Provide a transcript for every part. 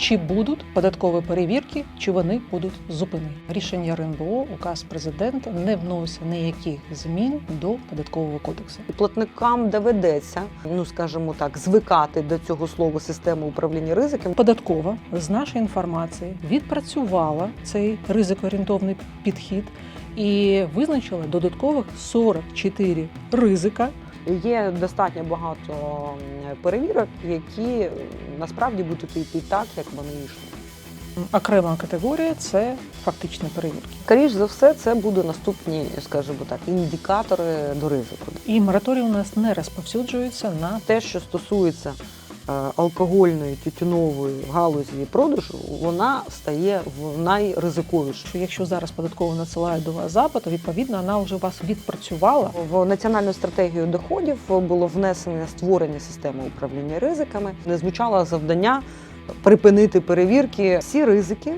чи будуть податкові перевірки, чи вони будуть зупинені. Рішення РНБО, указ президента не вносить ніяких змін до податкового кодексу. Платникам доведеться, ну скажімо так, звикати до цього слова системи управління ризиком. Податкова з нашої інформації відпрацювала цей ризикоорієнтовний підхід і визначила додаткових 44 ризика. Є достатньо багато перевірок, які насправді будуть йти так, як вони йшли. Окрема категорія це фактичні перевірки. Скоріше за все, це будуть наступні, скажімо так, індикатори до ризику. І мораторій у нас не розповсюджується на Те, що стосується алкогольної тютюнової галузі продажу, вона стає в найризиковішу. якщо зараз податково надсилає до вас запит, то відповідно вона вже у вас відпрацювала. В національну стратегію доходів було внесене створення системи управління ризиками. Не звучало завдання припинити перевірки. Всі ризики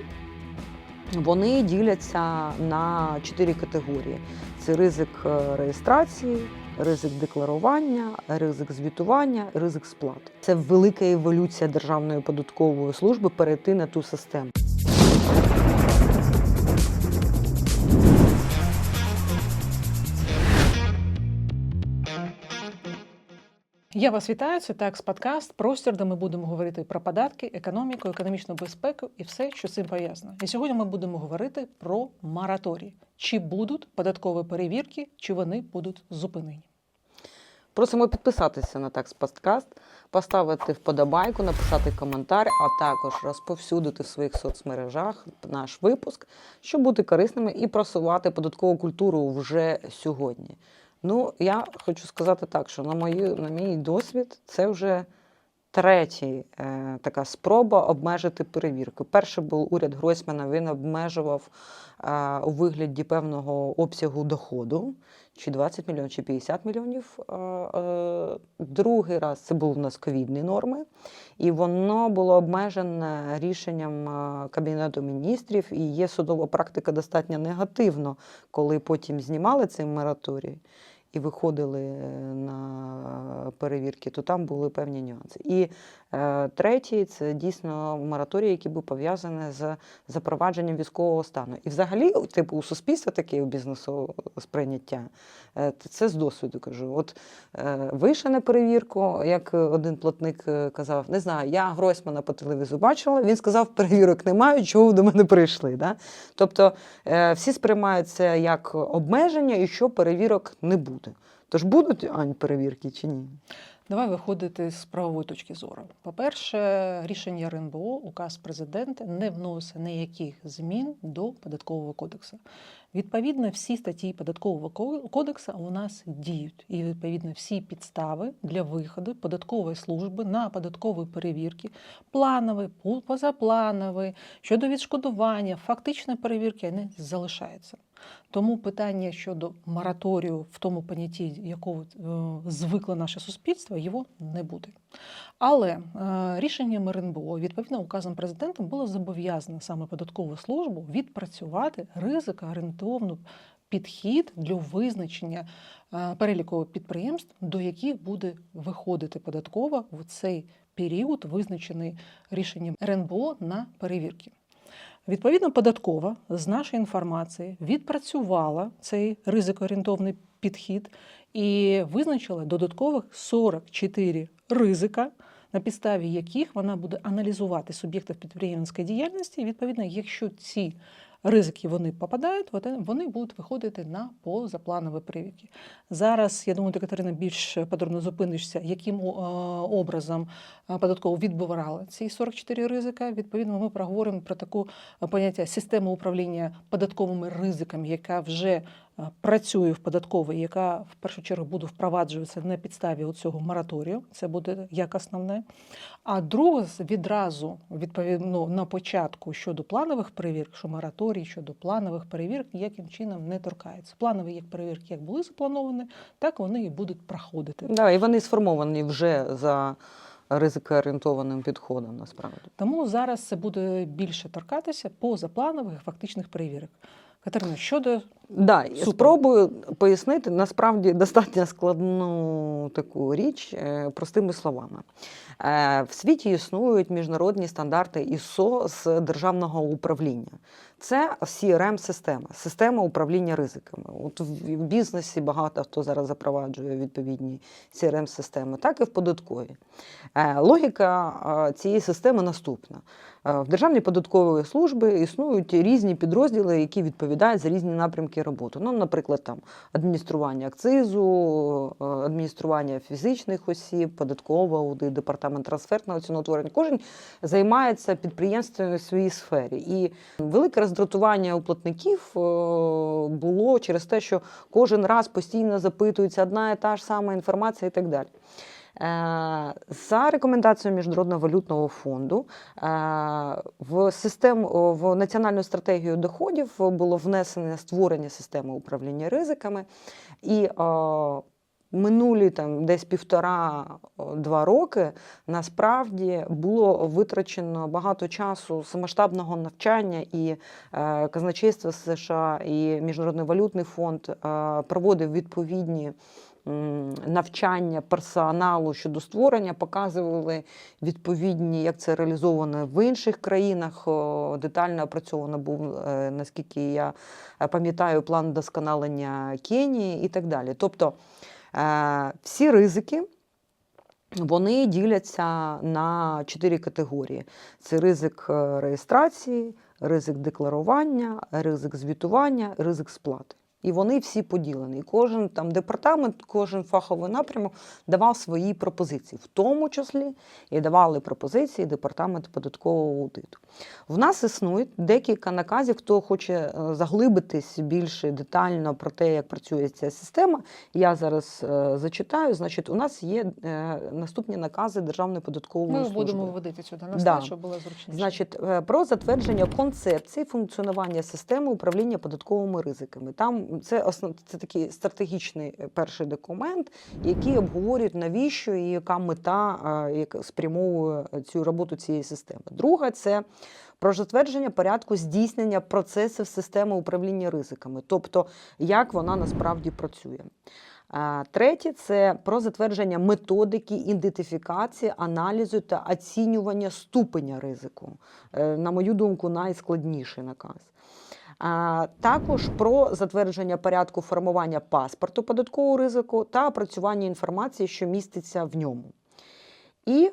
вони діляться на чотири категорії: це ризик е, реєстрації. Ризик декларування, ризик звітування, ризик сплати. Це велика еволюція Державної податкової служби перейти на ту систему. Я вас вітаю. Це такс подкаст, простір, де ми будемо говорити про податки, економіку, економічну безпеку і все, що цим пов'язано. І сьогодні ми будемо говорити про мораторій. Чи будуть податкові перевірки, чи вони будуть зупинені? Просимо підписатися на такс подкаст, поставити вподобайку, написати коментар, а також розповсюдити в своїх соцмережах наш випуск, щоб бути корисними і просувати податкову культуру вже сьогодні. Ну, я хочу сказати так, що на мою, на мій досвід це вже третя е, така спроба обмежити перевірку. Перший був уряд Гройсмана, він обмежував е, у вигляді певного обсягу доходу, чи 20 мільйонів, чи 50 мільйонів. Е, е, Другий раз це були в нас ковідні норми, і воно було обмежене рішенням е, Кабінету міністрів, і є судова практика достатньо негативно, коли потім знімали цей мораторій і виходили е, на перевірки, то там були певні нюанси. І третій це дійсно мораторій, який був пов'язаний з запровадженням військового стану. І взагалі, типу, у суспільства таке у бізнесу сприйняття. Е, це з досвіду кажу. От е, вийшли на перевірку, як один платник е, казав, не знаю, я Гройсмана по телевізору бачила. Він сказав, перевірок немає, чого ви до мене прийшли. Да? Тобто е, всі сприймають це як обмеження і що перевірок не буде. Тож будуть Ань перевірки чи ні? Давай виходити з правової точки зору. По-перше, рішення РНБО, указ президента не вносить ніяких змін до податкового кодексу. Відповідно, всі статті податкового кодексу у нас діють, і відповідно всі підстави для виходу податкової служби на податкові перевірки, планові, позапланові, щодо відшкодування, фактичної перевірки вони залишаються. Тому питання щодо мораторію в тому понятті, якого е, звикло наше суспільство, його не буде. Але е, рішенням РНБО, відповідно указом президента, було зобов'язано саме податкову службу відпрацювати ризикоорієнтовну підхід для визначення е, переліку підприємств, до яких буде виходити податкова в цей період, визначений рішенням РНБО на перевірки. Відповідно, податкова з нашої інформації відпрацювала цей ризикоорієнтовний підхід і визначила додаткових 44 ризика, на підставі яких вона буде аналізувати суб'єктів підприємницької діяльності. І, відповідно, якщо ці ризики вони попадають, вони будуть виходити на позапланові перевірки. Зараз я думаю, ти Катерина більш подробно зупинишся, яким е, образом е, податково відбирали ці 44 ризика. Відповідно, ми проговоримо про таку е, поняття системи управління податковими ризиками, яка вже працює в податковій, яка в першу чергу буде впроваджуватися на підставі цього мораторію. Це буде як основне. А друге відразу відповідно на початку щодо планових перевірок, що мораторій щодо планових перевірок ніяким чином не торкається. Планові як перевірки, як були заплановані, так вони і будуть проходити. Да, і вони сформовані вже за ризикоорієнтованим підходом, насправді. Тому зараз це буде більше торкатися позапланових фактичних перевірок. Катерина, щодо Да, Супер. спробую пояснити насправді достатньо складну таку річ е, простими словами. Е, В світі існують міжнародні стандарти ІСО з державного управління. Це CRM-система, система управління ризиками. От в бізнесі багато хто зараз запроваджує відповідні CRM-системи, так і в податковій. Е, Логіка е, цієї системи наступна: Е, в Державній податковій службі існують різні підрозділи, які відповідають за різні напрямки роботи. Ну, наприклад, там адміністрування акцизу, адміністрування фізичних осіб, податкова аудит, департамент трансфертного ціноутворення. Кожен займається підприємством у своїй сфері. І велике роздратування у платників е, було через те, що кожен раз постійно запитується одна і та ж сама інформація і так далі. Е, За рекомендацією Міжнародного валютного фонду е, в систему в національну стратегію доходів було внесене створення системи управління ризиками, і минулі там десь півтора-два роки насправді було витрачено багато часу з масштабного навчання, і е, казначейство США і Міжнародний валютний фонд е, проводив відповідні навчання персоналу щодо створення, показували відповідні, як це реалізовано в інших країнах. Детально опрацьовано був, е, наскільки я е, пам'ятаю, план вдосконалення Кенії і так далі. Тобто всі ризики. Вони діляться на чотири категорії: це ризик е, реєстрації, ризик декларування, ризик звітування, ризик сплати. І вони всі поділені. І кожен там департамент, кожен фаховий напрямок давав свої пропозиції, в тому числі і давали пропозиції департамент податкового аудиту. В нас існує декілька наказів, хто хоче е, заглибитись більше детально про те, як працює ця система. Я зараз е, зачитаю. Значить, у нас є е, наступні накази Державної податкової Ми служби. будемо вводити сюди на Да. щоб було зручніше. Значить, е, про затвердження концепції функціонування системи управління податковими ризиками. Там це основ, це такий стратегічний е, перший документ, який обговорюють навіщо і яка мета е, яка спрямовує цю роботу цієї системи. Друга це про затвердження порядку здійснення процесів системи управління ризиками, тобто як вона насправді працює. Е, Третє це про затвердження методики ідентифікації, аналізу та оцінювання ступеня ризику. Е, На мою думку, найскладніший наказ. А Також про затвердження порядку формування паспорту податкового ризику та опрацювання інформації, що міститься в ньому. І е,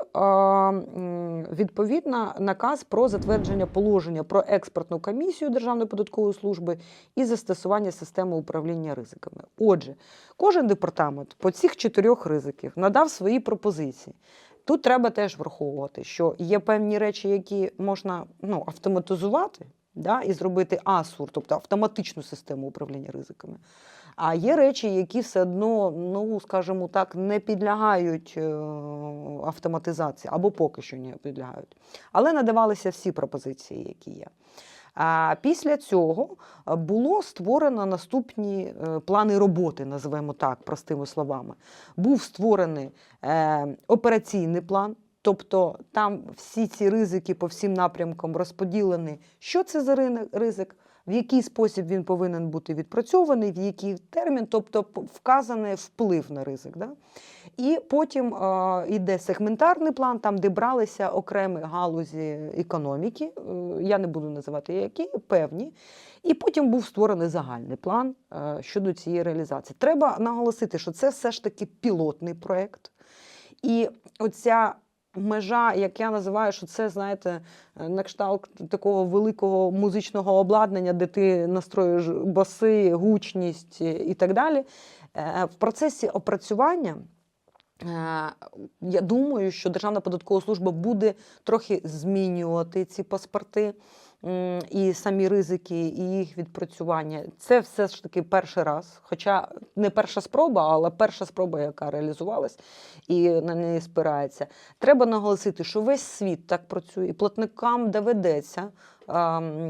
відповідно наказ про затвердження положення про експортну комісію Державної податкової служби і застосування системи управління ризиками. Отже, кожен департамент по цих чотирьох ризиків надав свої пропозиції. Тут треба теж враховувати, що є певні речі, які можна ну, автоматизувати да, і зробити АСУР, тобто автоматичну систему управління ризиками. А є речі, які все одно, ну скажімо так, не підлягають е, автоматизації або поки що не підлягають. Але надавалися всі пропозиції, які є. А після цього було створено наступні е, плани роботи, називаємо так, простими словами. Був створений е, операційний план. Тобто там всі ці ризики по всім напрямкам розподілені. Що це за ризик, в який спосіб він повинен бути відпрацьований, в який термін, тобто вказаний вплив на ризик. Да? І потім е, йде сегментарний план, там, де бралися окремі галузі економіки, е, я не буду називати які, певні. І потім був створений загальний план е, щодо цієї реалізації. Треба наголосити, що це все ж таки пілотний проєкт. І оця межа, як я називаю, що це, знаєте, е, на кшталт такого великого музичного обладнання, де ти настроюєш баси, гучність е, і так далі. Е, В процесі опрацювання. Я думаю, що Державна податкова служба буде трохи змінювати ці паспорти і самі ризики, і їх відпрацювання. Це все ж таки перший раз. Хоча не перша спроба, але перша спроба, яка реалізувалась і на неї спирається. Треба наголосити, що весь світ так працює, і платникам доведеться,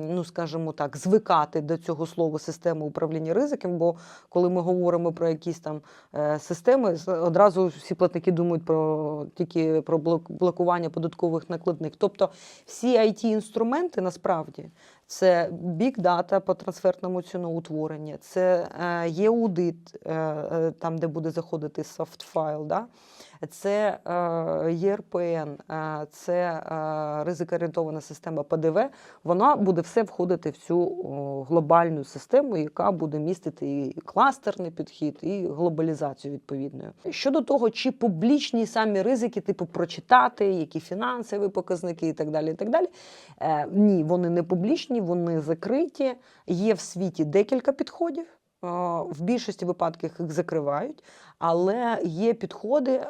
ну скажімо так, звикати до цього слова системи управління ризиком. Бо коли ми говоримо про якісь там е, системи, одразу всі платники думають про тільки про блок- блокування податкових накладних. Тобто всі it інструменти насправді це data по трансфертному ціноутворенню, це е, є аудит, е, там, де буде заходити софт файл. Да? Це е, ЄРПН, е, це е, ризикоорієнтована система ПДВ, вона буде все входити в цю глобальну систему, яка буде містити і кластерний підхід, і глобалізацію відповідною. Щодо того, чи публічні самі ризики, типу прочитати, які фінансові показники і так далі. І так далі. Ні, вони не публічні, вони закриті. Є в світі декілька підходів. В більшості випадків їх закривають, але є підходи, е,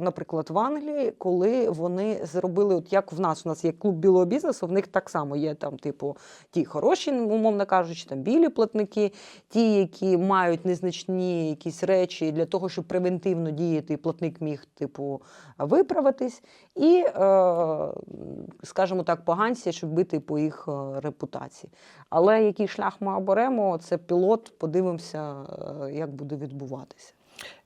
наприклад, в Англії, коли вони зробили, от як в нас, у нас є клуб білого бізнесу, в них так само є там, типу, ті хороші, умовно кажучи, там білі платники, ті, які мають незначні якісь речі для того, щоб превентивно діяти, і платник міг, типу, виправитись, і, е, скажімо так, поганці, щоб бити по їх е, репутації. Але який шлях ми оберемо, це пілот, подивимося, як буде відбуватися.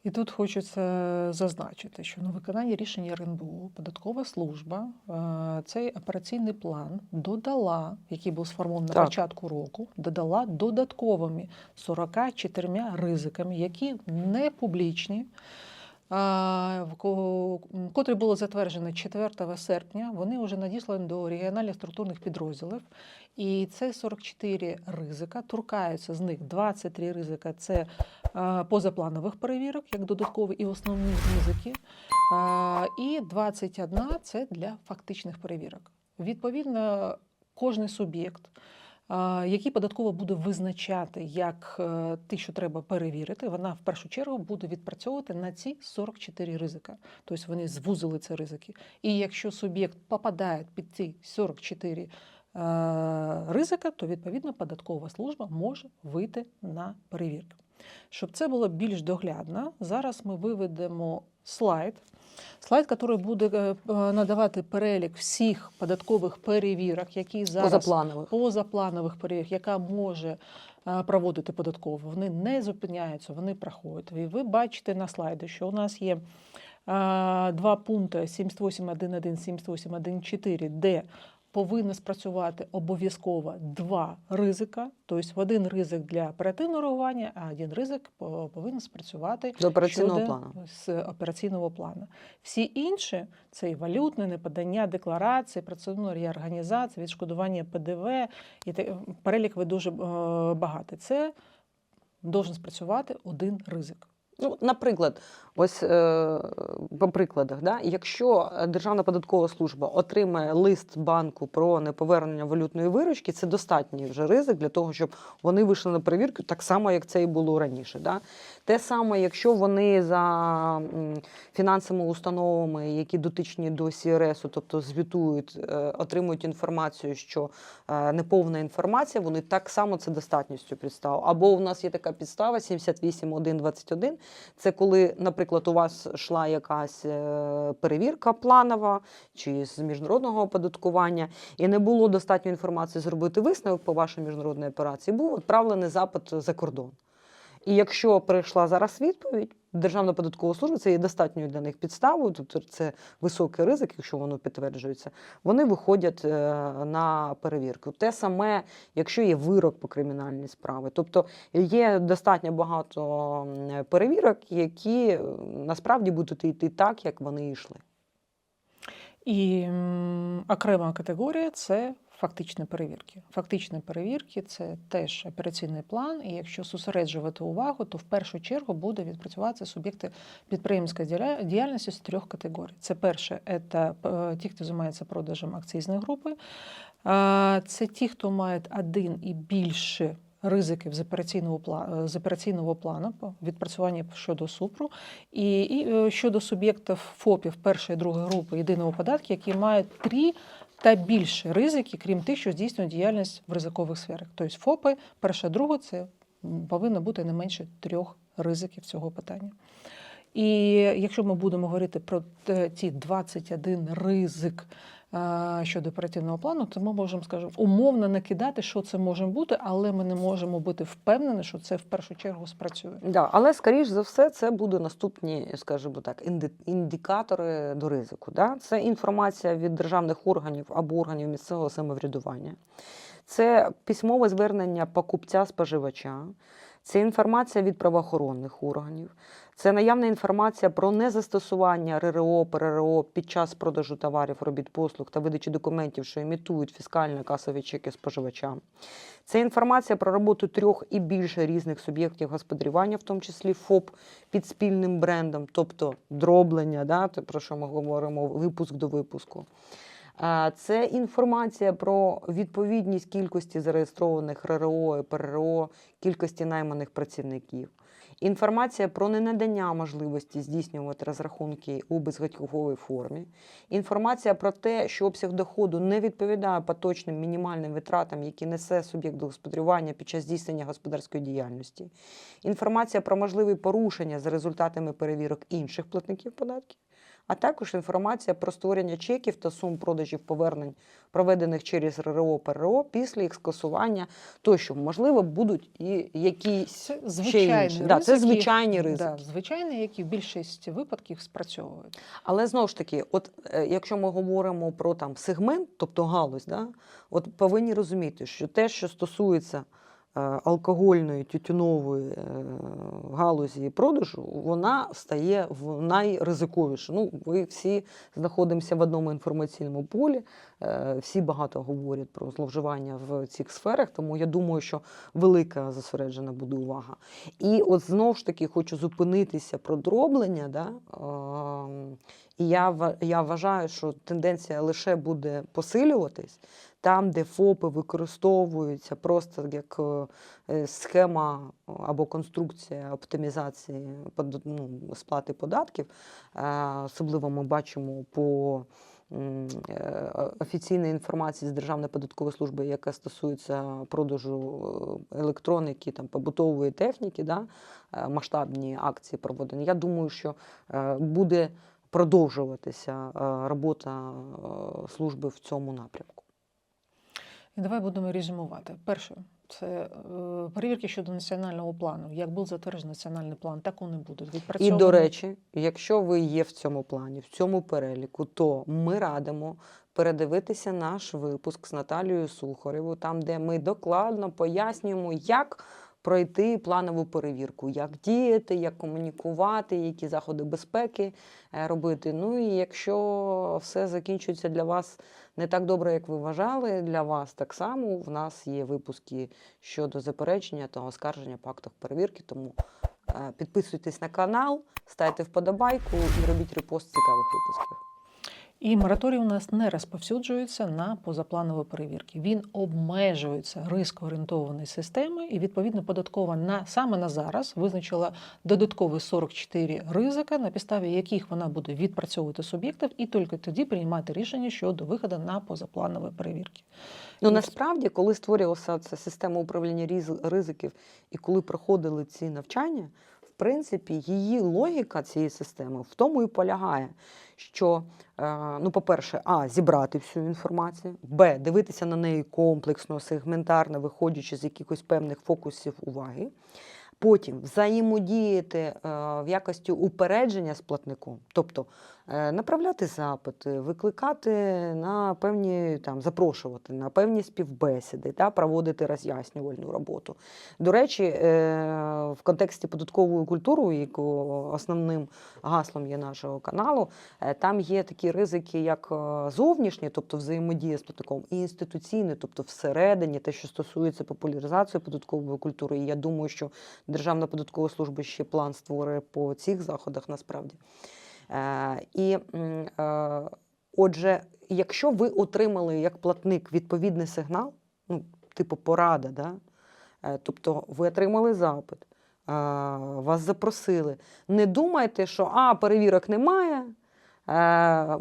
І тут хочеться зазначити, що на виконання рішення РНБУ податкова служба е, цей операційний план додала, який був сформований на початку року, додала додатковими 44 ризиками, які не публічні. в Котрі було затверджено 4 серпня, вони вже надіслані до регіональних структурних підрозділів. І це 44 ризика. Туркаються з них 23 ризика це е, позапланових перевірок, як додаткові і основні ризики. Е, І 21 це для фактичних перевірок. Відповідно, кожний суб'єкт, е, який податково буде визначати, як те, що треба перевірити, вона в першу чергу буде відпрацьовувати на ці 44 ризика. Тобто вони звузили ці ризики. І якщо суб'єкт попадає під ці 44 е, ризика, то відповідно податкова служба може вийти на перевірку. Щоб це було більш доглядно, зараз ми виведемо слайд. Слайд, який буде е, е, надавати перелік всіх податкових перевірок, які зараз Позапланових. позапланових перевірок, яка може е, проводити податково. Вони не зупиняються, вони проходять. І ви бачите на слайді, що у нас є е, два пункти 78.1.1, 78.1.4, де повинні спрацювати обов'язково два ризика. Тобто один ризик для оперативного реагування, а один ризик по- повинен спрацювати До операційного щодо плану. з операційного плану. Всі інші це і валютне неподання декларації, процедурна реорганізація, відшкодування ПДВ і те- перелік ви дуже е, багатий. Це должен спрацювати один ризик. Ну, наприклад, ось е, по прикладах, да, якщо Державна податкова служба отримає лист банку про неповернення валютної виручки, це достатній вже ризик для того, щоб вони вийшли на перевірку, так само, як це і було раніше. Да. Те саме, якщо вони за фінансовими установами, які дотичні до СРС, тобто звітують, е, отримують інформацію, що е, неповна інформація, вони так само це достатністю підстав. Або у нас є така підстава 78.1.21, це коли, наприклад, у вас йшла якась е, перевірка планова чи з міжнародного оподаткування, і не було достатньо інформації зробити висновок по вашій міжнародній операції, був відправлений запит за кордон. І якщо прийшла зараз відповідь, Державна податкова служба це є достатньою для них підставою, тобто це високий ризик, якщо воно підтверджується, вони виходять е, на перевірку. Те саме, якщо є вирок по кримінальній справі. Тобто є достатньо багато перевірок, які насправді будуть йти так, як вони йшли. І окрема категорія це фактичні перевірки. Фактичні перевірки це теж операційний план. І якщо зосереджувати увагу, то в першу чергу буде відпрацюватися суб'єкти підприємської діяльності з трьох категорій. Це перше, це е, ті, хто займається продажем акцизної групи. Е, Це ті, хто мають один і більше ризиків з операційного плану з операційного плану відпрацювання щодо супру, і, і е, щодо суб'єктів ФОПів першої і другої групи єдиного податку, які мають три та більше ризики, крім тих, що здійснюють діяльність в ризикових сферах. Тобто ФОПи, перша, друга, це повинно бути не менше трьох ризиків цього питання. І якщо ми будемо говорити про ці ті 21 ризик щодо оперативного плану, то ми можемо, скажімо, умовно накидати, що це може бути, але ми не можемо бути впевнені, що це в першу чергу спрацює. Да, але скоріш за все, це буде наступні, скажімо так, індикатори до ризику. Да? Це інформація від державних органів або органів місцевого самоврядування. Це письмове звернення покупця споживача. Це інформація від правоохоронних органів, це наявна інформація про незастосування РРО, ПРРО під час продажу товарів, робіт, послуг та видачі документів, що імітують фіскальні касові чеки споживачам. Це інформація про роботу трьох і більше різних суб'єктів господарювання, в тому числі ФОП під спільним брендом, тобто дроблення, да, про що ми говоримо, випуск до випуску. Це інформація про відповідність кількості зареєстрованих РРО і ПРРО, кількості найманих працівників. Інформація про ненадання можливості здійснювати розрахунки у безготівковій формі. Інформація про те, що обсяг доходу не відповідає поточним мінімальним витратам, які несе суб'єкт господарювання під час здійснення господарської діяльності. Інформація про можливі порушення за результатами перевірок інших платників податків. А також інформація про створення чеків та сум продажів повернень, проведених через РРО ПРО після їх скасування, тощо, можливо, будуть і якісь Це ще інші. Да, це звичайні ризики. Да, звичайні, які в більшості випадків спрацьовують. Але знову ж таки, от е, якщо ми говоримо про там сегмент, тобто галузь, да, от повинні розуміти, що те, що стосується алкогольної тютюнової е, галузі продажу, вона стає в найризиковіше. Ну, ви всі знаходимося в одному інформаційному полі, е, всі багато говорять про зловживання в цих сферах, тому я думаю, що велика зосереджена буде увага. І от знову ж таки хочу зупинитися про дроблення. Да? ем, І я, я вважаю, що тенденція лише буде посилюватись там, де ФОПи використовуються просто як е, е, схема або конструкція оптимізації ну, сплати податків. Е, Особливо ми бачимо по е, офіційної інформації з Державної податкової служби, яка стосується продажу е, електроніки, там, побутової техніки, да, е, масштабні акції проводені. Я думаю, що е, буде продовжуватися е, робота е, служби в цьому напрямку. І давай будемо резюмувати. Перше, це е, перевірки щодо національного плану. Як був затверджений національний план, так вони будуть. І до речі, якщо ви є в цьому плані, в цьому переліку, то ми радимо передивитися наш випуск з Наталією Сухаревою, там, де ми докладно пояснюємо, як пройти планову перевірку, як діяти, як комунікувати, які заходи безпеки е, робити. Ну і якщо все закінчується для вас не так добре, як ви вважали, для вас так само в нас є випуски щодо заперечення та оскарження по актах перевірки. Тому Е, Підписуйтесь на канал, ставте вподобайку і робіть репост цікавих випусків. І мораторій у нас не розповсюджується на позапланові перевірки. Він обмежується рискоорієнтованою системою, і відповідно податкова на саме на зараз визначила додаткові 44 ризика, на підставі яких вона буде відпрацьовувати суб'єктів, і тільки тоді приймати рішення щодо виходу на позапланові перевірки. Ну насправді, коли створювалася ця система управління ризиків і коли проходили ці навчання, в принципі, її логіка цієї системи в тому і полягає, що, е, ну, по-перше, а, зібрати всю інформацію, б, дивитися на неї комплексно, сегментарно, виходячи з якихось певних фокусів уваги. Потім взаємодіяти е, в якості упередження з платником, тобто е, направляти запити, викликати на певні там запрошувати на певні співбесіди та проводити роз'яснювальну роботу. До речі, е, в контексті податкової культури, яку основним гаслом є нашого каналу, там є такі ризики, як зовнішні, тобто взаємодія з платником, і інституційні, тобто всередині, те, що стосується популяризації податкової культури. І я думаю, що Державна податкова служба ще план створює по цих заходах насправді. Е, і е, отже, якщо ви отримали як платник відповідний сигнал, ну, типу порада, да? е, тобто ви отримали запит, вас запросили, не думайте, що а, перевірок немає,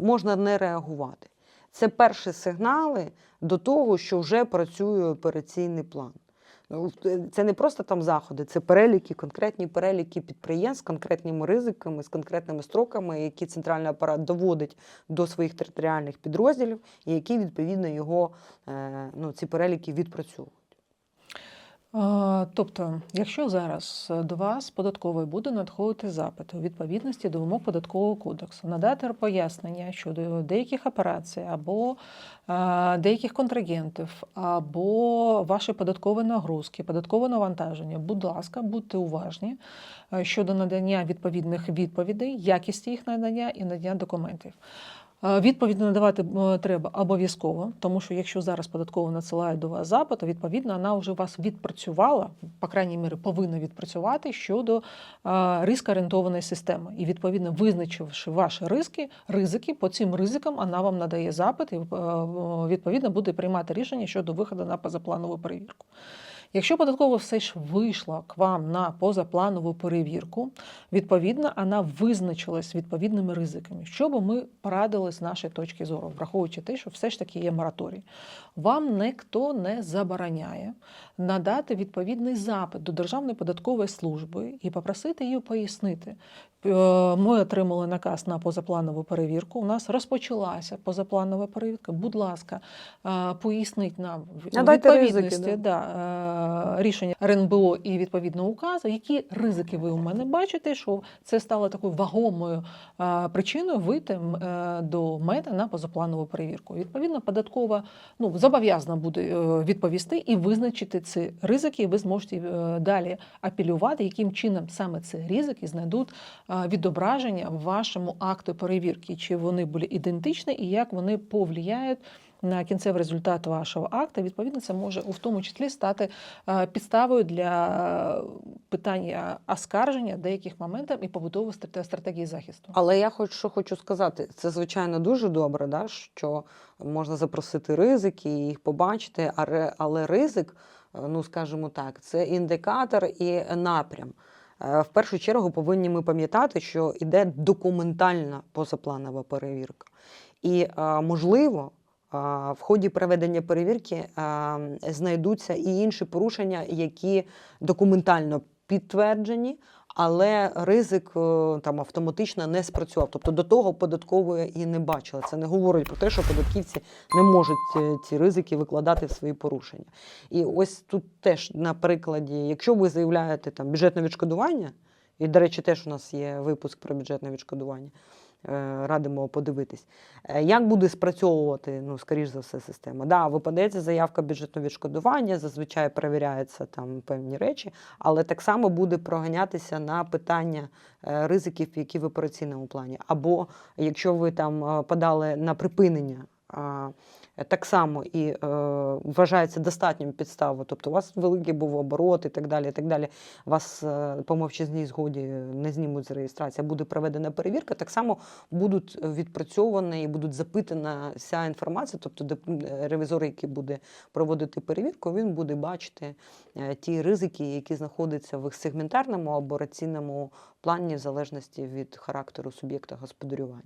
можна не реагувати. Це перші сигнали до того, що вже працює операційний план. Це не просто там заходи, це переліки, конкретні переліки підприємств з конкретними ризиками, з конкретними строками, які центральний апарат доводить до своїх територіальних підрозділів, і які відповідно його е, ну, ці переліки відпрацьовують. Тобто, якщо зараз до вас податковий буде надходити запит у відповідності до вимог податкового кодексу, надати пояснення щодо деяких операцій або деяких контрагентів, або ваші податкові нагрузки, податкове навантаження, будь ласка, будьте уважні е, щодо надання відповідних відповідей, якісті їх надання і надання документів. Е, Відповіді надавати е, треба обов'язково, тому що якщо зараз податково надсилає до вас запит, то відповідно вона вже вас відпрацювала, по крайній мірі повинна відпрацювати щодо е, ризик-орієнтованої системи. І відповідно визначивши ваші ризики, ризики, по цим ризикам вона вам надає запит і відповідно буде приймати рішення щодо виходу на позапланову перевірку. Якщо податкова все ж вийшла к вам на позапланову перевірку, відповідно, вона визначилась відповідними ризиками. Що би ми порадили з нашої точки зору, враховуючи те, що все ж таки є мораторій. Вам ніхто не забороняє надати відповідний запит до Державної податкової служби і попросити її пояснити. Е, Ми отримали наказ на позапланову перевірку. У нас розпочалася позапланова перевірка. Будь ласка, е, поясніть нам Надайте відповідності ризики, да, е, рішення РНБО і відповідно указу, які ризики ви у мене бачите, що це стало такою вагомою е, причиною вийти е, до мене на позапланову перевірку. Відповідно, податкова ну, зобов'язана буде е, відповісти і визначити ці ризики, ви зможете е, далі апелювати, яким чином саме ці ризики знайдуть е, відображення в вашому акту перевірки, чи вони були ідентичні і як вони повлияють на кінцевий результат вашого акта. Відповідно, це може у тому числі стати е, підставою для питання оскарження деяких моментів і побудови страте- стратегії захисту. Але я хоч що хочу сказати, це звичайно дуже добре, да, що можна запросити ризики і їх побачити, але ризик, е, ну скажімо так, це індикатор і напрям. Е, В першу чергу повинні ми пам'ятати, що йде документальна позапланова перевірка. І е, можливо, е, в ході проведення перевірки знайдуться і інші порушення, які документально підтверджені, але ризик е, там автоматично не спрацював. Тобто до того податкової і не бачили. Це не говорить про те, що податківці не можуть е, ці ризики викладати в свої порушення. І ось тут теж на прикладі, якщо ви заявляєте там бюджетне відшкодування, і, до речі, теж у нас є випуск про бюджетне відшкодування. Е, Радимо подивитись, Е, як буде спрацьовувати, ну, скоріш за все, система. Да, випадається заявка бюджетного відшкодування, зазвичай перевіряються там певні речі, але так само буде проганятися на питання е, ризиків, які в операційному плані. Або якщо ви там подали на припинення. Так само і е, вважається достатньою підставою, тобто у вас великий був оборот і так далі. І так далі. Вас е, по мовчазній згоді не знімуть з реєстрації, буде проведена перевірка. Так само будуть відпрацьовані і будуть запитана вся інформація. Тобто, де ревізор, який буде проводити перевірку, він буде бачити е, ті ризики, які знаходяться в сегментарному або раційному плані, в залежності від характеру суб'єкта господарювання.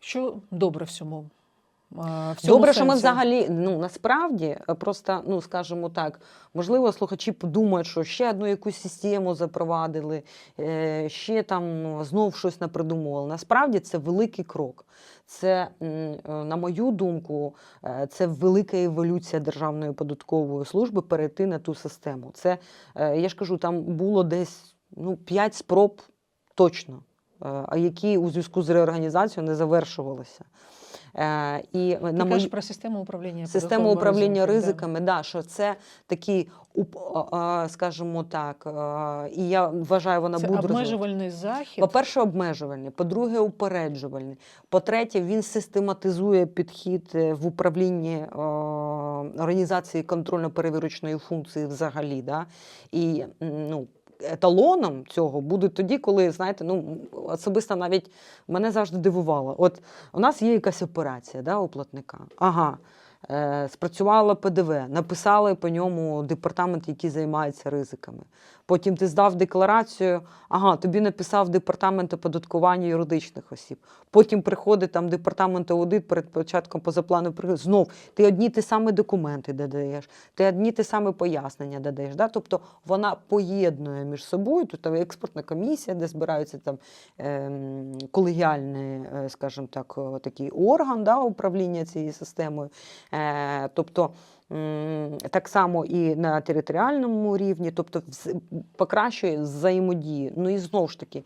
Що добре в цьому? В цьому Добре, що ми взагалі ну насправді е, просто, ну скажімо так, можливо, слухачі подумають, що ще одну якусь систему запровадили, е, ще там знов щось напридумували. Насправді це великий крок. Це, е, на мою думку, це велика еволюція Державної податкової служби перейти на ту систему. Це я ж кажу, там було десь ну, 5 спроб точно, а які у зв'язку з реорганізацією не завершувалися. Е, І Ти на кажеш мої... про систему управління податковими управління ризиками, ризиками, да. що це такий, скажімо так, і я вважаю, вона Це буде обмежувальний захід. По-перше, обмежувальний, по-друге, упереджувальний. По-третє, він систематизує підхід е, в управлінні е, організації контрольно-перевірочної функції взагалі. Да? І ну, еталоном цього буде тоді, коли, знаєте, ну, особисто навіть мене завжди дивувало. От у нас є якась операція да, у платника. Ага. Е, спрацювало ПДВ, написали по ньому департамент, який займається ризиками. Потім ти здав декларацію, ага, тобі написав департамент оподаткування юридичних осіб. Потім приходить там департамент аудит перед початком позаплану приходить. Знов ти одні ті самі документи додаєш, ти одні ті самі пояснення додаєш. Да? Тобто вона поєднує між собою. Тут там експертна комісія, де збираються там ем, колегіальний, е, скажімо так, такий орган да, управління цією системою. Е, Тобто так само і на територіальному рівні, тобто покращує взаємодію. Ну і знову ж таки,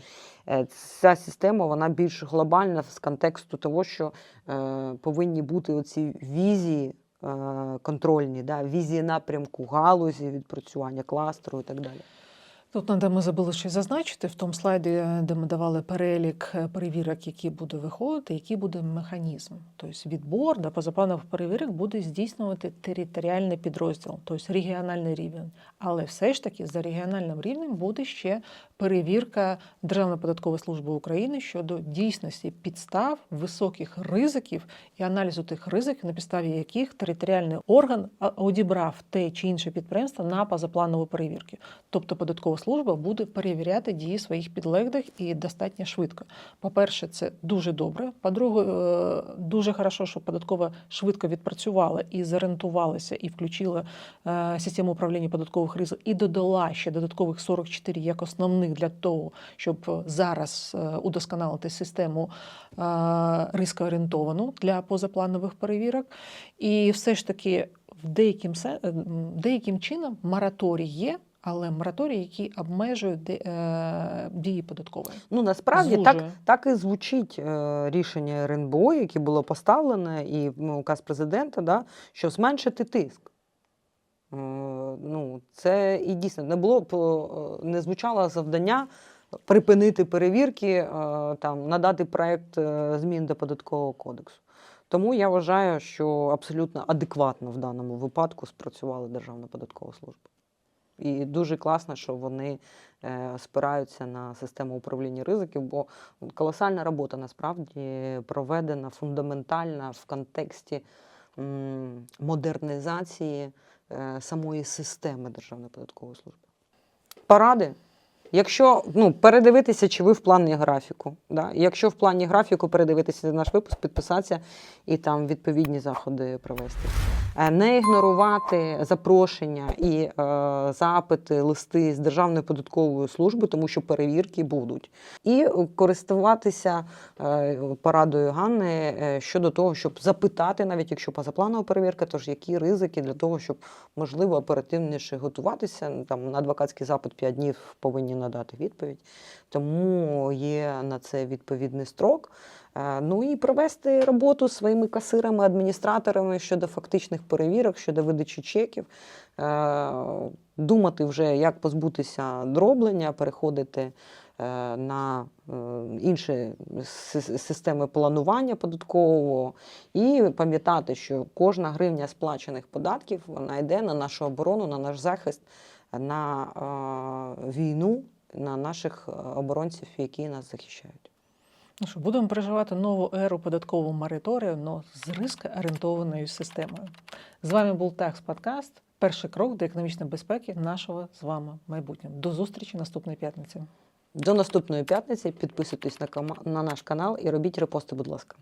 е, ця система вона більш глобальна з контексту того, що е, повинні бути оці візії. е, Контрольні, да, візії напрямку галузі, відпрацювання кластеру і так далі. Тут надо ми забули ще зазначити в тому слайді, е, де ми давали перелік е, перевірок, які буде виходити, який буде механізм. Тобто відбор до позапланових перевірок буде здійснювати територіальний підрозділ, тобто регіональний рівень. Але все ж таки за регіональним рівнем буде ще перевірка Державної податкової служби України щодо дійсності підстав, високих ризиків і аналізу тих ризиків, на підставі яких територіальний орган одібрав те чи інше підприємство на позапланові перевірки. Тобто податкова служба буде перевіряти дії своїх підлеглих і достатньо швидко. По-перше, це дуже добре. По-друге, е, дуже хорошо, що податкова швидко відпрацювала і зорієнтувалася, і включила е, систему управління податкових ризик і додала ще додаткових 44 як основних для того, щоб зараз е, удосконалити систему рискоорієнтовану для позапланових перевірок. І все ж таки в деяким, деяким чином мораторій є, але мораторій, який обмежує де- е, дії податкової. Ну насправді так, так і звучить е, рішення РНБО, яке було поставлене, і ну, указ президента, да, що зменшити тиск. Е, ну, це і дійсно не було б, не звучало завдання припинити перевірки, е, там, надати проект е, змін до податкового кодексу. Тому я вважаю, що абсолютно адекватно в даному випадку спрацювала Державна податкова служба. І дуже класно, що вони е, спираються на систему управління ризиків, бо колосальна робота насправді проведена фундаментальна в контексті модернізації е, самої системи Державної податкової служби. Поради. Якщо ну, передивитися, чи ви в плані графіку. Да? Якщо в плані графіку передивитися наш випуск, підписатися і там відповідні заходи провести. Е, Не ігнорувати запрошення і е, запити, листи з Державної податкової служби, тому що перевірки будуть. І користуватися е, порадою Ганни щодо того, щоб запитати, навіть якщо позапланова перевірка, тож які ризики для того, щоб можливо оперативніше готуватися. Там на адвокатський запит 5 днів повинні надати відповідь. Тому є на це відповідний строк. Е, Ну і провести роботу своїми касирами, адміністраторами щодо фактичних перевірок, щодо видачі чеків, Е, думати вже, як позбутися дроблення, переходити е, на інші системи планування податкового, і пам'ятати, що кожна гривня сплачених податків вона йде на нашу оборону, на наш захист, на війну, на наших оборонців, які нас захищають. Ну що, будемо переживати нову еру податкового мораторію, але з рискоорієнтованою системою. З вами був Такс Подкаст. Перший крок до економічної безпеки нашого з вами майбутнього. До зустрічі наступної п'ятниці. До наступної п'ятниці підписуйтесь на, на наш канал і робіть репости, будь ласка.